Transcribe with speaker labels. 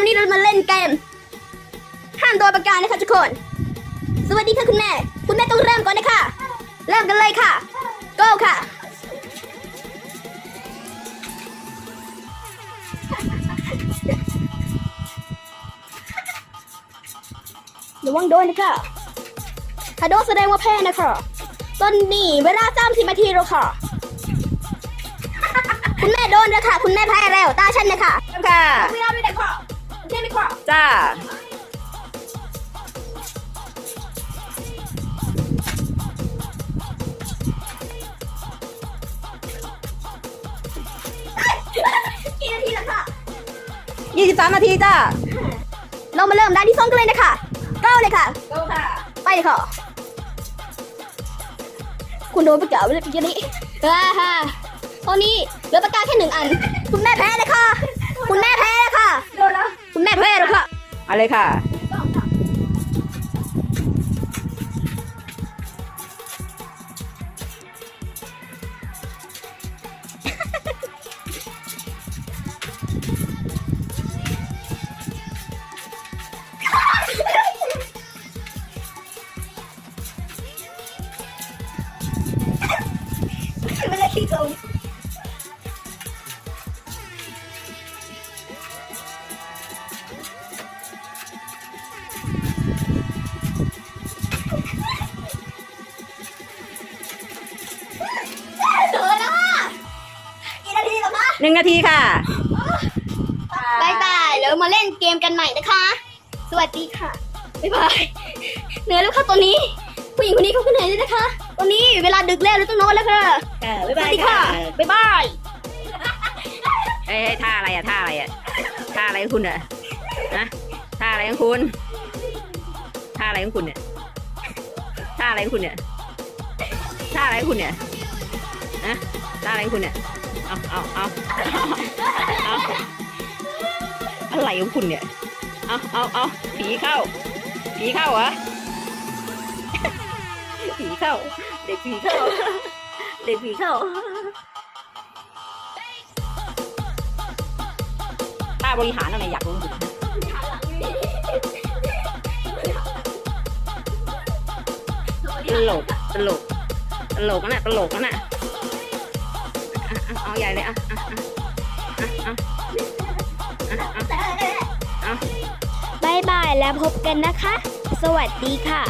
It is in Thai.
Speaker 1: วันนี้เรามาเล่นเกมห้ามโดนประกาศนะคะทุกคน สวัสดีค่ะคุณแม่ คุณแม่ต้องเริ่มก่อนนะคะ เริ่มกันเลยค่ะ go ค่ะ ระวังโดนนะคะถ้าโดนแสดงว่าแพ้นะคะ ตอนนี้เวลาสามสิบนาทีแล้วค่ะ คุณแม่โดนแล้วค่ะ คุณแม่แพ้แล้ว ตาฉันนะคะ
Speaker 2: ค่ะ
Speaker 1: เวลาไม่ได้ค่ะ ใช่ไหมค่ะ
Speaker 2: จ้า
Speaker 1: กี่นาทีแล้วค่ะ
Speaker 2: 23 นาทีจ้า
Speaker 1: เรามาเริ่มด้านที่สองกันเลยนะคะเก้าเลยค่ะ
Speaker 2: go ค่ะ
Speaker 1: ไปเลยค่ะ คุณโดนประกาศไปเลยปีนี้อ่าฮะตอนนี้เหลือประกาศแค่หนึ่งอัน คุณแม่แพ้เลยค่ะ คุณแม่แพ้เลยค่ะ คุณแม่แพ้แล้วค่ะ
Speaker 2: เอาเลยค่ะ
Speaker 1: ไม่ นาทีแล้วคะ
Speaker 2: 1นาทีค่ะ
Speaker 1: บายบายแล้วมาเล่นเกมกันใหม่นะคะ สวัสดีค่ะบายบาย เหนื่อยแล้วค่ะตอนนี้ ผู้หญิงคนนี้เขาก็เหนื่อยด้วยนะคะตอนนี้เวลาดึกแล้วเราต้องนอนแล้วค่ะ
Speaker 2: ค่ะ
Speaker 1: สวัสดีค่ะบ๊ายบาย
Speaker 2: เอ้ยท่าอะไรอะท่าอะไรอะท่าอะไรของคุณอะนะท่าอะไรของคุณท่าอะไรของคุณเนี่ยท่าอะไรของคุณเนี่ยท่าอะไรของคุณเนี่ยนะท่าอะไรของคุณเนี่ย เอาเอาเอาเอาอะไรของคุณเนี่ย เอาเอาเอาผีเข้า ผีเข้าเหรอ ผีเข้า เด็กผีเข้า เด็กผีเข้าท่าบริหารอะไรอยากรู้จริงตลก ตลก ตลกนั่นน่ะตลกนั่นน่ะ เอาใหญ่เลยอะอะอะอะอะอะอะ
Speaker 1: บายบายแล้วพบกันนะคะ สวัสดีค่ะ